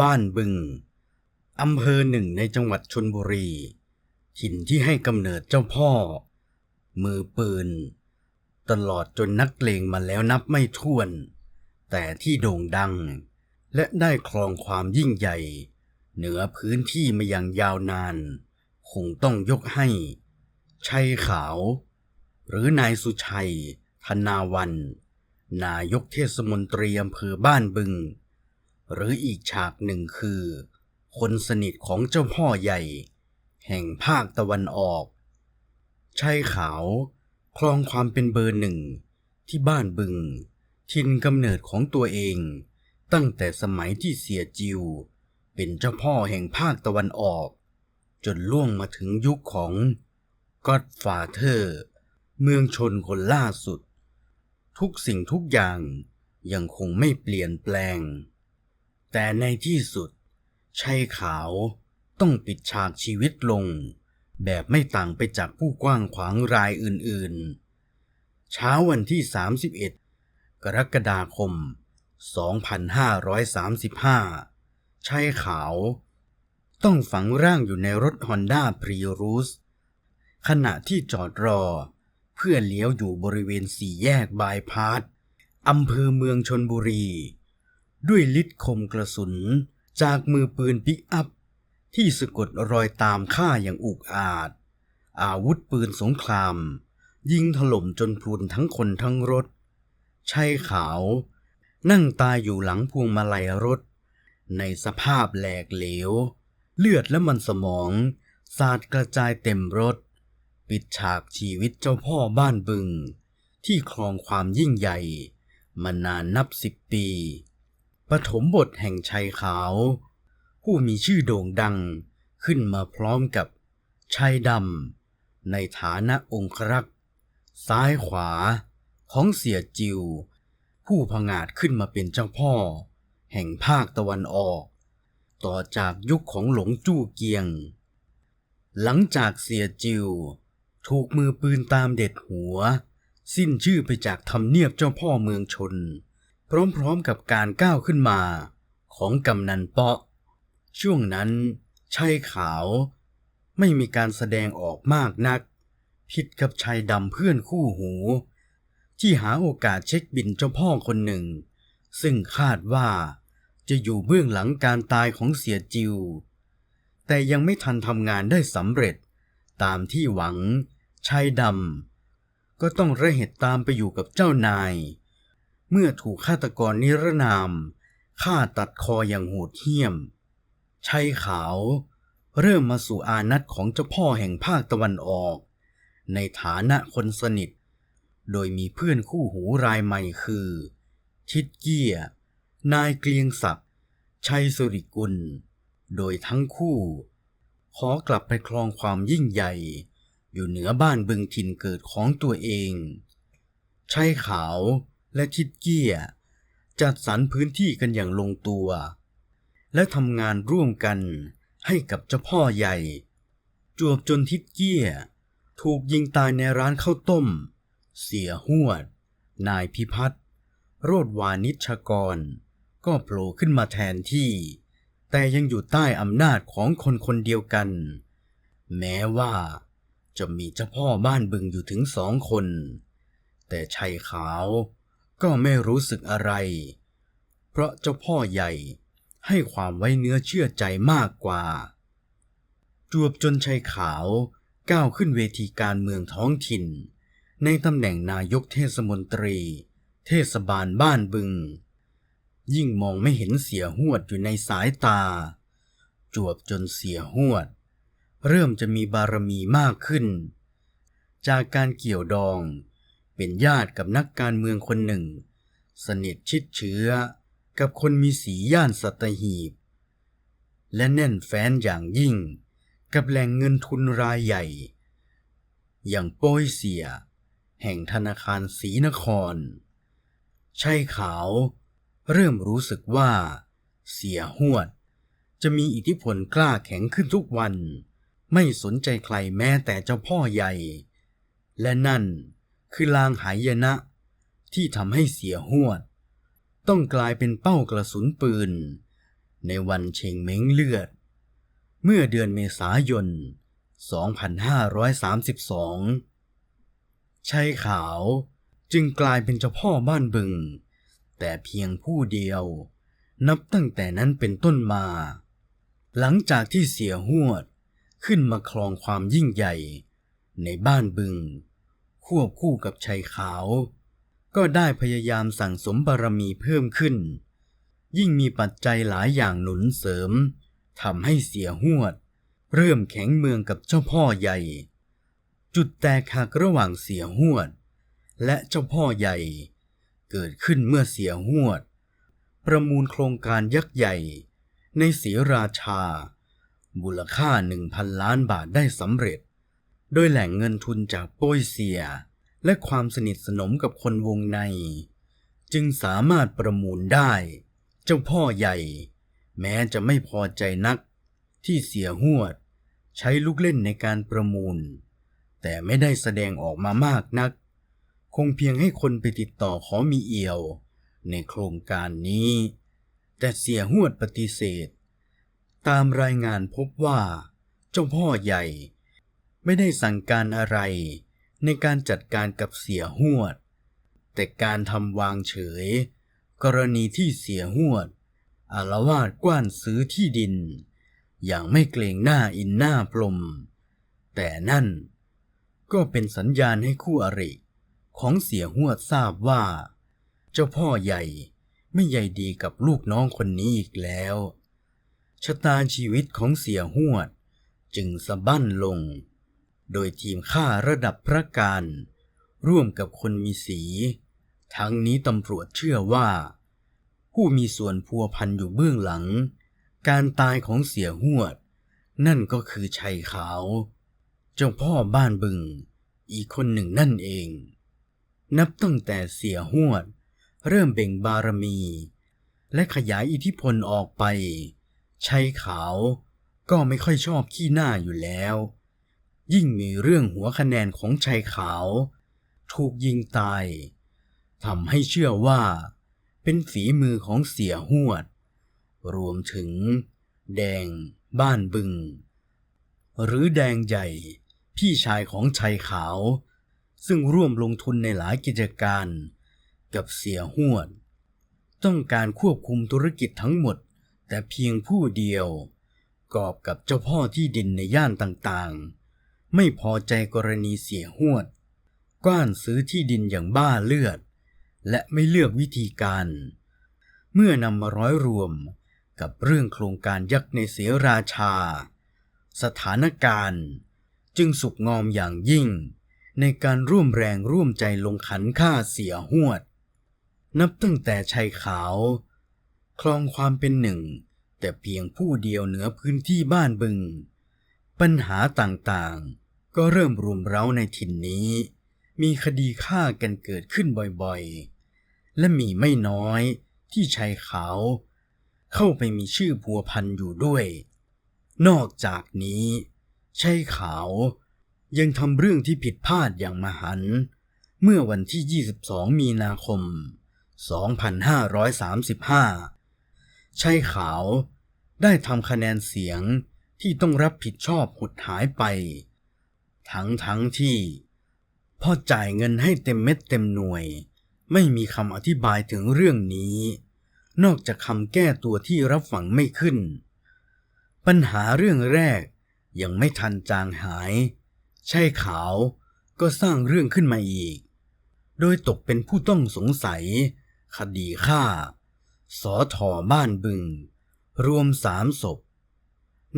บ้านบึง อำเภอหนึ่งในจังหวัดชนบุรี ถิ่นที่ให้กำเนิดเจ้าพ่อ มือปืน ตลอดจนนักเลงมาแล้วนับไม่ถ้วน แต่ที่โด่งดัง และได้ครองความยิ่งใหญ่ เหนือพื้นที่มาอย่างยาวนาน คงต้องยกให้ ชัยขาว หรือนายสุชัย ธนาวัน นายกเทศมนตรีอำเภอบ้านบึง หรืออีกฉากหนึ่งคือ คนสนิทของเจ้าพ่อใหญ่ แห่งภาคตะวันออกชัยขาวครองความเป็นเบอร์หนึ่งที่บ้านบึง ทินกำเนิดของตัวเอง ตั้งแต่สมัยที่เสียจิว เป็นเจ้าพ่อแห่งภาคตะวันออก จนล่วงมาถึงยุคของก็อดฟาเธอร์ เมืองชนคนล่าสุด ทุกสิ่งทุกอย่างยังคงไม่เปลี่ยนแปลง แต่ในที่สุดชัยขาวต้องปิดฉากชีวิตลง แบบไม่ต่างไปจากผู้กว้างขวางรายอื่นๆ เช้าวันที่ 31 กรกฎาคม 2535ชัยขาว ต้องฝังร่างอยู่ในรถฮอนด้าพรีรูสขณะที่จอดรอ เพื่อเลี้ยวอยู่บริเวณสี่แยกบายพาสอำเภอเมืองชนบุรี ด้วยลิดคมกระสุน จากมือปืนปิกอัพ ที่สะกดรอยตามฆ่าอย่างอุกอาจ อาวุธปืนสงคราม ยิงถล่มจนพรุนทั้งคนทั้งรถชัยขาว นั่งตายอยู่หลังพวงมาลัยรถ ในสภาพแหลกเหลว เลือดและมันสมองสาดกระจายเต็มรถ ปิดฉากชีวิตเจ้าพ่อบ้านบึง ที่ครองความยิ่งใหญ่ มานานนับสิบปี ปฐมบทแห่งชัยขาว ผู้มีชื่อโด่งดังขึ้นมาพร้อมกับชัยดำในฐานะองครักษ์ซ้ายขวาของเสียจิว ผู้ผงาดขึ้นมาเป็นเจ้าพ่อ แห่งภาคตะวันออก ต่อจากยุคของหลงจู้เกียง หลังจากเสียจิว ถูกมือปืนตามเด็ดหัว สิ้นชื่อไปจากทำเนียบเจ้าพ่อเมืองชน พร้อมๆกับการก้าวขึ้นมาของกำนันเปาะ ช่วงนั้นชัยขาวไม่มีการแสดงออกมากนัก ผิดกับชายดำเพื่อนคู่หู ที่หาโอกาสเช็คบินเจ้าพ่อคนหนึ่ง ซึ่งคาดว่าจะอยู่เบื้องหลังการตายของเสียจิว แต่ยังไม่ทันทำงานได้สำเร็จ ตามที่หวังชายดำก็ต้องระเหตุตามไปอยู่กับเจ้านาย เมื่อถูกฆาตกรนิรนามฆ่าตัดคออย่างโหดเหี้ยมชัยขาว เริ่มมาสู่อานัตของเจ้าพ่อแห่งภาคตะวันออก ในฐานะคนสนิท โดยมีเพื่อนคู่หูรายใหม่คือทิดเกียนายเกลียงศักดิ์ชัยสุริกุล โดยทั้งคู่ ขอกลับไปครองความยิ่งใหญ่ อยู่เหนือบ้านบึงถิ่นเกิดของตัวเองชัยขาว และทิดเกียจัดสรรพื้นที่กันอย่างลงตัว และทำงานร่วมกันให้กับเจ้าพ่อใหญ่ จวบจนทิดเกียถูกยิงตายในร้านข้าวต้ม เสียหวด นายพิพัฒน์โรดวานิชกร ก็โผล่ขึ้นมาแทนที่ แต่ยังอยู่ใต้อำนาจของคนคนเดียวกัน แม้ว่าจะมีเจ้าพ่อบ้านบึงอยู่ถึงสองคน แต่ชัยขาว ก็ไม่รู้สึกอะไร เพราะเจ้าพ่อใหญ่ให้ความไว้เนื้อเชื่อใจมากกว่า จวบจนชัยขาวก้าวขึ้นเวทีการเมืองท้องถิ่น ในตำแหน่งนายกเทศมนตรี เทศบาลบ้านบึง ยิ่งมองไม่เห็นเสียหวดอยู่ในสายตา จวบจนเสียหวด เริ่มจะมีบารมีมากขึ้น จากการเกี่ยวดอง เป็นญาติกับนักการเมืองคนหนึ่ง สนิทชิดเชื้อ กับคนมีสีย่านสัตหีบ และแน่นแฟ้นอย่างยิ่ง กับแหล่งเงินทุนรายใหญ่ อย่างโป้ยเสีย แห่งธนาคารศรีนคร ชัยขาว เริ่มรู้สึกว่า เสียหวด จะมีอิทธิพลกล้าแข็งขึ้นทุกวัน ไม่สนใจใครแม้แต่เจ้าพ่อใหญ่ และนั่น คือลางหายนะ ที่ทำให้เสียหวด ต้องกลายเป็นเป้ากระสุนปืน ในวันเชงเม้งเลือด เมื่อเดือนเมษายน 2532 ชัยขาวจึงกลายเป็นเจ้าพ่อบ้านบึง แต่เพียงผู้เดียว นับตั้งแต่นั้นเป็นต้นมา หลังจากที่เสียหวดขึ้นมาครองความยิ่งใหญ่ในบ้านบึง ควบคู่กับชัยขาว ก็ได้พยายามสั่งสมบารมีเพิ่มขึ้น ยิ่งมีปัจจัยหลายอย่างหนุนเสริมทำให้เสียหวด เริ่มแข็งเมืองกับเจ้าพ่อใหญ่ จุดแตกหักระหว่างเสียหวด และเจ้าพ่อใหญ่ เกิดขึ้นเมื่อเสียหวด ประมูลโครงการยักษ์ใหญ่ ในศรีราชามูลค่า1,000ล้านบาทได้สำเร็จ โดยแหล่งเงินทุนจากโป้ยเสีย และความสนิทสนมกับคนวงใน จึงสามารถประมูลได้ เจ้าพ่อใหญ่ แม้จะไม่พอใจนัก ที่เสียหวด ใช้ลูกเล่นในการประมูล แต่ไม่ได้แสดงออกมามากนัก คงเพียงให้คนไปติดต่อขอมีเอี่ยว ในโครงการนี้ แต่เสียหวดปฏิเสธ ตามรายงานพบว่า เจ้าพ่อใหญ่ ไม่ได้สั่งการอะไร ในการจัดการกับเสียหวด แต่การทำวางเฉย กรณีที่เสียหวดอารวาสกว้านซื้อที่ดิน อย่างไม่เกรงหน้าอินหน้าพรม แต่นั่นก็เป็นสัญญาณให้คู่อริของเสียหวดทราบว่า เจ้าพ่อใหญ่ไม่ใยดีกับลูกน้องคนนี้อีกแล้วชะตาชีวิตของเสียหวดจึงสะบั้นลง โดยทีมฆ่าระดับพระการ ร่วมกับคนมีสี ทั้งนี้ตำรวจเชื่อว่า ผู้มีส่วนพัวพันอยู่เบื้องหลัง การตายของเสียหวด นั่นก็คือชัยขาว เจ้าพ่อบ้านบึง อีกคนหนึ่งนั่นเอง นับตั้งแต่เสียหวด เริ่มเบ่งบารมี และขยายอิทธิพลออกไปชัยขาวก็ไม่ค่อยชอบขี้หน้าอยู่แล้ว ยิ่งมีเรื่องหัวคะแนนของชัยขาว ถูกยิงตายทำให้เชื่อว่า เป็นฝีมือของเสียหวด รวมถึง แดง บ้านบึง หรือแดงใหญ่ พี่ชายของชัยขาว ซึ่งร่วมลงทุนในหลายกิจการ กับเสียหวด ต้องการควบคุมธุรกิจทั้งหมด แต่เพียงผู้เดียว กอบกับเจ้าพ่อที่ดินในย่านต่างๆ ไม่พอใจกรณีเสียหวด กว้านซื้อที่ดินอย่างบ้าเลือด และไม่เลือกวิธีการ เมื่อนำมาร้อยรวมกับเรื่องโครงการยักษ์ในเสียราชา สถานการณ์ จึงสุกงอมอย่างยิ่ง ในการร่วมแรงร่วมใจลงขันฆ่าเสียหวด นับตั้งแต่ชัยขาว คลองความเป็นหนึ่ง แต่เพียงผู้เดียวเหนือพื้นที่บ้านบึง ปัญหาต่างๆ ก็เริ่มรุมเร้าในถิ่นนี้ มีคดีฆ่ากันเกิดขึ้นบ่อยๆ และมีไม่น้อยที่ชัยขาว เข้าไปมีชื่อพัวพันอยู่ด้วย นอกจากนี้ชัยขาวยังทำเรื่องที่ผิดพลาดอย่างมหัน เมื่อวันที่ 22 มีนาคม 2535ชัยขาวได้ทำคะแนนเสียงที่ต้องรับผิดชอบหดหายไป ทั้งทั้งที่พ่อจ่ายเงินให้เต็มเม็ดเต็มหน่วย ไม่มีคำอธิบายถึงเรื่องนี้ นอกจากคำแก้ตัวที่รับฟังไม่ขึ้น ปัญหาเรื่องแรกยังไม่ทันจางหาย ใช่ขาวก็สร้างเรื่องขึ้นมาอีก โดยตกเป็นผู้ต้องสงสัย คดีฆ่า สอทอบ้านบึง รวมสามศพ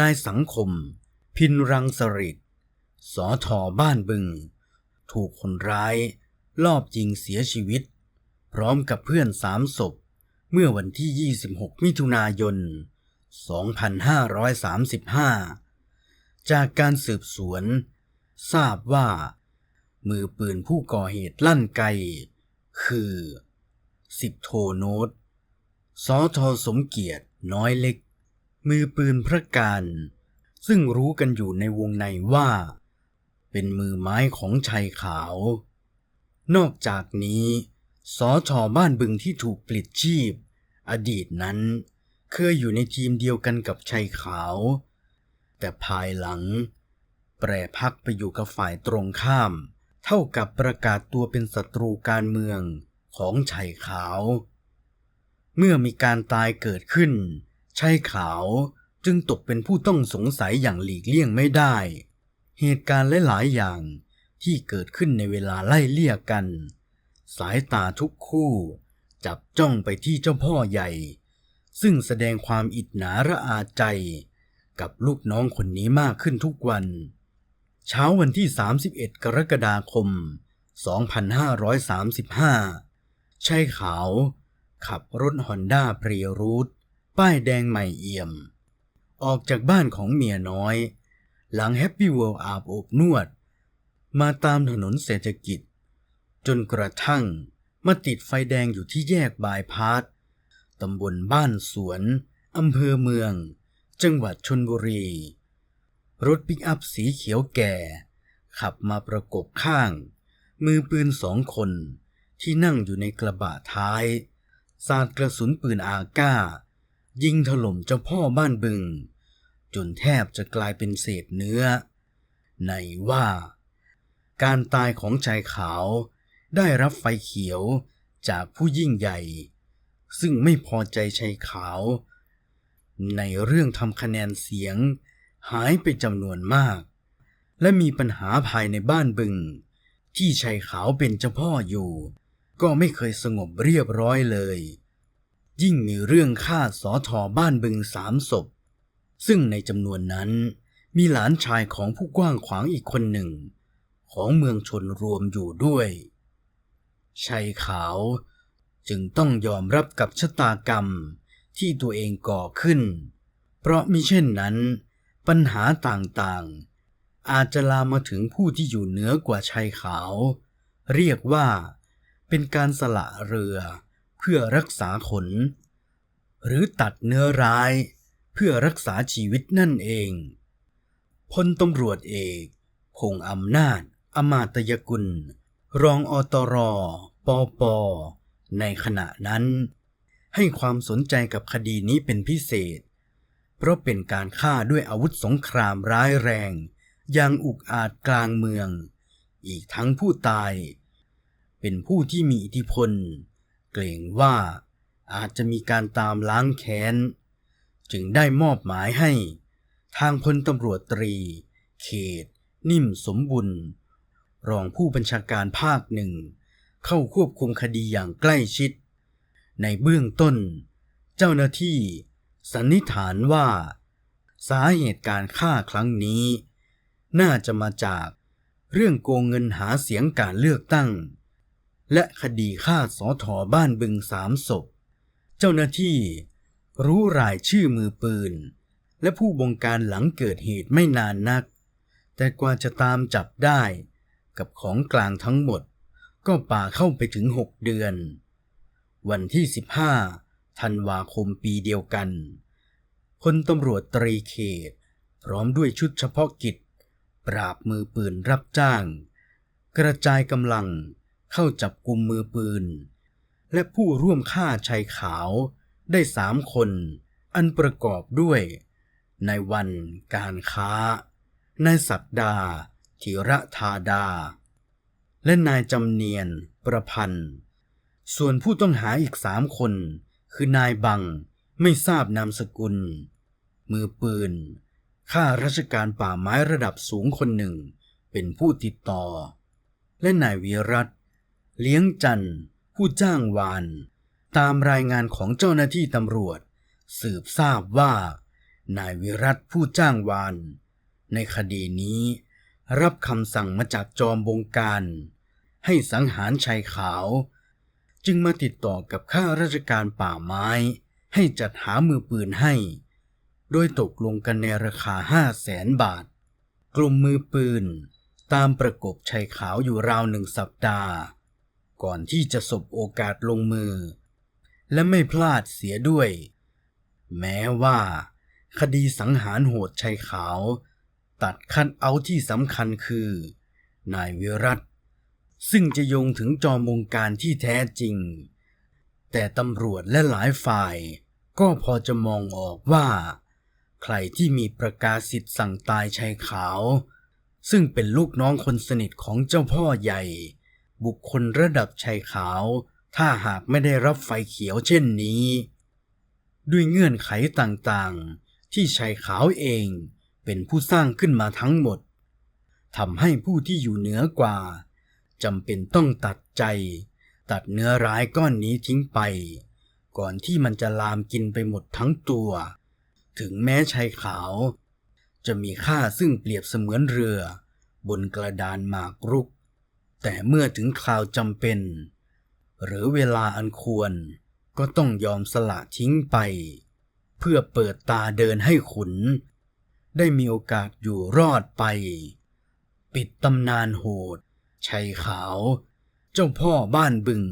นายสังคม พินรังสริด สอทอบ้านบึง ถูกคนร้าย ลอบยิงเสียชีวิต พร้อมกับเพื่อนสามศพ เมื่อวันที่ 26 มิถุนายน 2535 จากการสืบสวน ทราบว่า มือปืนผู้ก่อเหตุลั่นไก คือสิบโทโนตสอทอสมเกียรติน้อยเล็ก มือปืนพระการ ซึ่งรู้กันอยู่ในวงในว่า เป็นมือไม้ของชัยขาว นอกจากนี้สอชอบ้านบึงที่ถูกปลิดชีพ อดีตนั้น เคยอยู่ในทีมเดียวกันกับชัยขาว แต่ภายหลัง แปรพักไปอยู่กับฝ่ายตรงข้าม เท่ากับประกาศตัวเป็นศัตรูการเมืองของชัยขาว เมื่อมีการตายเกิดขึ้นชัยขาวจึงตกเป็นผู้ต้องสงสัยอย่างหลีกเลี่ยงไม่ได้ เหตุการณ์หลายๆอย่างที่เกิดขึ้นในเวลาไล่เลี่ยกัน สายตาทุกคู่ จับจ้องไปที่เจ้าพ่อใหญ่ ซึ่งแสดงความอิจฉาระอาใจ กับลูกน้องคนนี้มากขึ้นทุกวัน เช้าวันที่ 31 กรกฎาคม 2535ชัยขาว ขับรถฮอนด้าเพรียรูทป้ายแดงใหม่เอี่ยม ออกจากบ้านของเมียน้อย หลังแฮปปี้เวิลด์อาบอบนวด มาตามถนนเศรษฐกิจ จนกระทั่งมาติดไฟแดงอยู่ที่แยกบายพาสตำบลบ้านสวน อำเภอเมือง จังหวัดชนบุรี รถปิกอัพสีเขียวแก่ ขับมาประกบข้าง มือปืนสองคนที่นั่งอยู่ในกระบะท้าย สาดกระสุนปืนอาก้า ยิงถล่มเจ้าพ่อบ้านบึง จนแทบจะกลายเป็นเศษเนื้อ ในว่า การตายของชายขาวได้รับไฟเขียวจากผู้ยิ่งใหญ่ ซึ่งไม่พอใจชายขาว ในเรื่องทำคะแนนเสียงหายไปจำนวนมาก และมีปัญหาภายในบ้านบึง ที่ชายขาวเป็นเจ้าพ่ออยู่ ก็ไม่เคยสงบเรียบร้อยเลย ยิ่งมีเรื่องฆ่าสอทอบ้านบึงสามศพ ซึ่งในจำนวนนั้นมีหลานชายของผู้กว้างขวางอีกคนหนึ่ง ของเมืองชนรวมอยู่ด้วยชัยขาวจึงต้องยอมรับกับชะตากรรมที่ตัวเองก่อขึ้น เพราะมิเช่นนั้น ปัญหาต่างๆ อาจจะลามมาถึงผู้ที่อยู่เหนือกว่าชัยขาว เรียกว่าเป็นการสละเรือเพื่อรักษาขน หรือตัดเนื้อร้าย เพื่อรักษาชีวิตนั่นเองพลตำรวจเอกพงอำนาจ อมาตยกุล รองอตร ปป ในขณะนั้น ให้ความสนใจกับคดีนี้เป็นพิเศษ เพราะเป็นการฆ่าด้วยอาวุธสงครามร้ายแรง อย่างอุกอาจกลางเมือง อีกทั้งผู้ตาย เป็นผู้ที่มีอิทธิพล เกรงว่าอาจจะมีการตามล้างแค้น จึงได้มอบหมายให้ ทางพลตำรวจตรี เขต นิ่มสมบุญ รองผู้บัญชาการภาคหนึ่ง เข้าควบคุมคดีอย่างใกล้ชิด ในเบื้องต้น เจ้าหน้าที่ สันนิษฐานว่า สาเหตุการฆ่าครั้งนี้ น่าจะมาจากเรื่องโกงเงินหาเสียงการเลือกตั้ง และคดีฆ่าสอถอบ้านบึงสามศพ เจ้าหน้าที่ รู้รายชื่อมือปืน และผู้บงการหลังเกิดเหตุไม่นานนัก แต่กว่าจะตามจับได้ กับของกลางทั้งหมด ก็ป่าเข้าไปถึงหกเดือน วันที่ 15ธันวาคมปีเดียวกันพลตำรวจตรีเขต พร้อมด้วยชุดเฉพาะกิจ ปราบมือปืนรับจ้าง กระจายกำลังเข้าจับกลุ่มมือปืน และผู้ร่วมฆ่าชายขาว ได้สามคน อันประกอบด้วยนายวันการค้านายศักดาธีระธาดา และนายจำเนียนประพันธ์ ส่วนผู้ต้องหาอีกสามคน คือนายบังไม่ทราบนามสกุล มือปืนข้าราชการป่าไม้ระดับสูงคนหนึ่ง เป็นผู้ติดต่อ และนายวีรัตเลี้ยงจันทร์ผู้จ้างวาน ตามรายงานของเจ้าหน้าที่ตำรวจ สืบทราบว่า นายวิรัตผู้จ้างวาน ในคดีนี้ รับคำสั่งมาจากจอมบงการ ให้สังหารชายขาว จึงมาติดต่อกับข้าราชการป่าไม้ ให้จัดหามือปืนให้ โดยตกลงกันในราคาห้าแสนบาท กลุ่มมือปืน ตามประกบชายขาวอยู่ราวหนึ่งสัปดาห์ ก่อนที่จะสบโอกาสลงมือ และไม่พลาดเสียด้วย แม้ว่า คดีสังหารโหดชายขาว ตัดคัดเอาที่สำคัญคือ นายวิรัตซึ่งจะโยงถึงจอมวงการที่แท้จริง แต่ตำรวจและหลายฝ่าย ก็พอจะมองออกว่า ใครที่มีประกาศสิทธิ์สั่งตายชายขาว ซึ่งเป็นลูกน้องคนสนิทของเจ้าพ่อใหญ่ บุคคลระดับชายขาว ถ้าหากไม่ได้รับไฟเขียวเช่นนี้ ด้วยเงื่อนไขต่างๆ ที่ชายขาวเองเป็นผู้สร้างขึ้นมาทั้งหมดทำให้ผู้ที่อยู่เหนือกว่าจำเป็นต้องตัดใจ ตัดเนื้อร้ายก้อนนี้ทิ้งไป ก่อนที่มันจะลามกินไปหมดทั้งตัว ถึงแม้ชายขาว จะมีค่าซึ่งเปรียบเสมือนเรือ บนกระดานหมากรุก แต่เมื่อถึงคราวจำเป็น หรือเวลาอันควร ก็ต้องยอมสละทิ้งไป เพื่อเปิดตาเดินให้ขุน ได้มีโอกาสอยู่รอดไป ปิดตำนานโหด ชัยขาว เจ้าพ่อบ้านบึง